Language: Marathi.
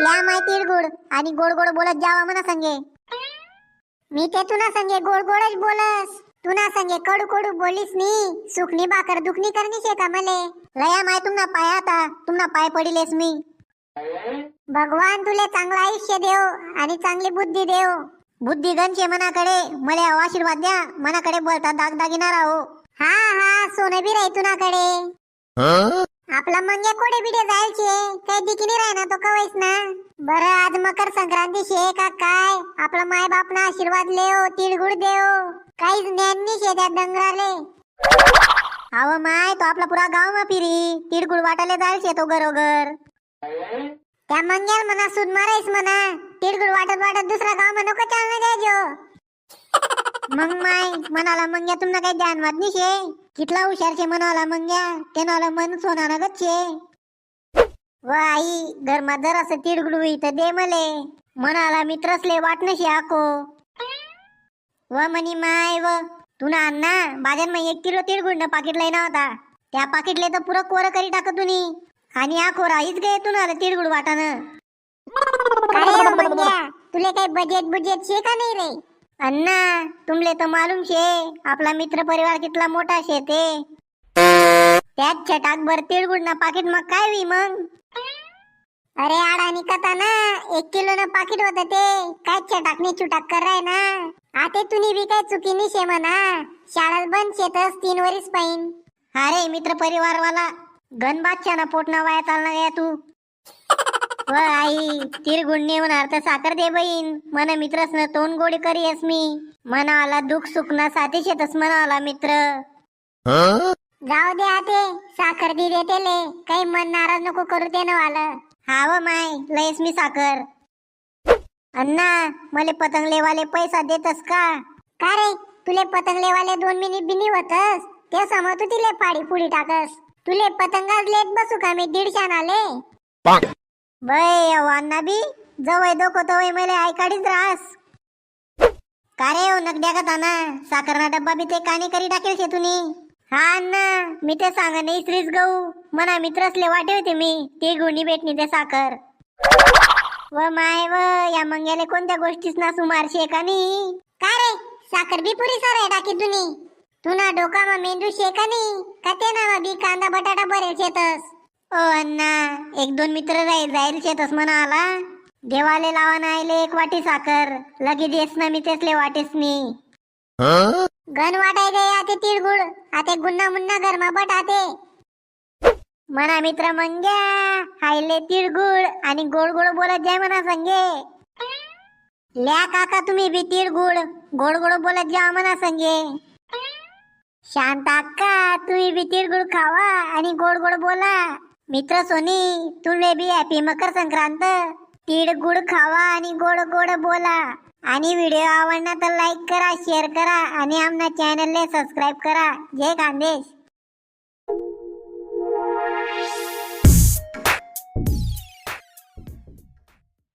ल्या माहिती तिळगुळ आणि गोड गोड बोलत जावा म्हणा संगे. मी ते तुना संगे गोड गोडच बोलस. तुना संगे कडू कडू बोलीस नी सुखनी बाकर दुखनी करनी शे का मले? लया माय तुमना पाय आता. तुमना पाय पडिलेस मी. भगवान तुले चांगलं आयुष्य देव आणि चांगली बुद्धी देव. बुद्धी गणचे मनाकडे मला आशीर्वाद द्या. मनाकडे बोलता दाग दागिना राहो. हा हा सोनं बी राही तुनाकडे. आपला मंगे कोडे बिडे जायचे. काही दिकिनी राही ना तो कवयस ना. बरं आज मकर संक्रांती शे का काय? आपला माय बाप ना आशीर्वाद लेव तिळगुळ देव काहीच ज्ञान नाही शे त्या डंगराले. अव माय तो आपला पुरा गाव मा फिरी. तिळगुळ वाटाले जायचे तो घरोघर. त्या मंग्याल म्हणा सूद मारायस म्हणा तिळगुळ वाटत वाटत दुसरा गाव म्हणू का चालना द्यायचो. मग माय मनाला मंग्या तुमना काही ध्यान वाद नाही शे. कितला हुशार शे मनाला मंग्या? त्यानाला मन सोनाना गच शे व आई घरमा जर असं तिळगुळ इथं दे मले. मनाला मित्रसले वाटणं शे आको व मनी माय व तुना अण्णा बाजार मा एक किलो तिळगुळ न पाकिट लय होता. त्या पाकिटले तर पुरं कोर करी टाक तुम्ही आणि या राहीच हीच गे तुला तिळगुळ वाटानं. तुले काही बजेट बुजेट शे का नाही रे? अण्णा तुमले तर मालूम शे आपला मित्र परिवार कितला मोठा शे ते. त्यात छटाक भर तिळगुळ ना पाकिट मग काय वी मग? अरे अडाणी कथा ना एक किलो ना पाकिट होत ते. काय छटाकनी चुटाक कराय ना? आते तुनी बी काय चुकी नाही शे म्हणा. शाळा बंद शेतस तीन वरीस पाहिन अरे मित्र परिवार वाला गण बादशाह ना पोट ना वाया चालणार या तू. व आई तिरगुण होणार तर साखर दे बहीण. मन मित्रस न तोंड गोडी करीयस मी. मनाला दुःख सुख ना साथी शेतस मनाला मित्र. जाऊ दे आते साखर दी देते ले. काही मन नाराज नको करू दे ना वाला हा व माय लयस मी साखर. अण्णा मले पतंग लेवाले पैसा देतस का? का रे तुले पतंग लेवाले दोन मिनिट बिनी होतस ते समोर तू तिले पाडी पुडी टाकस. तुले पतंगाच लेत बसू का मी दीडशान आले बय अण्णा बी जवय दोको तवय मले ऐकाडीच रास का रे हो ओ नगड्या का ताना साखरना डब्बा बी ते कानी करी टाकेल शे तुनी. हा अण्णा मी ते सांगा नाही श्रीच गहू. मना मित्रसले वाटे होते मी ते गुणी भेटणी ते साखर. व माय व या मंग्याले कोणत्या गोष्टीस ना सुमारशे का नाही का रे साखर बी पुरी सर टाकी तुनी. तुना डोकामा मेंदू शे का नाही का ते ना बी कांदा बटाटा बरेल शेतस? ओ अण्णा. एक दोन मित्र राहील जाईल शेतस म्हणा आला देवाले लावा नायले एक वाटी साखर. लगी देस ना मी तेसले वाटेस मी. गण वाटाय गे आते तिळगुळ. आते गुन्ना मुन्ना गरमा बट आते. म्हणा मित्र मंग्या हायले तिळगुळ आणि गोड गोड बोलत जाय म्हणा संगे. ल्या काका तुम्ही बी तिळगुळ गोड गोड बोलत जा म्हणा संगे. शांत अक्का तुम्ही बी तिळगुळ खावा आणि गोड गोड बोला. मित्र सोनी तुले बी हॅपी मकर संक्रांत. तिळगुळ खावा आणि गोड गोड बोला. आणि व्हिडिओ आवडला तर लाईक करा शेअर करा आणि आमना चॅनलला सबस्क्राईब करा. जय खानदेश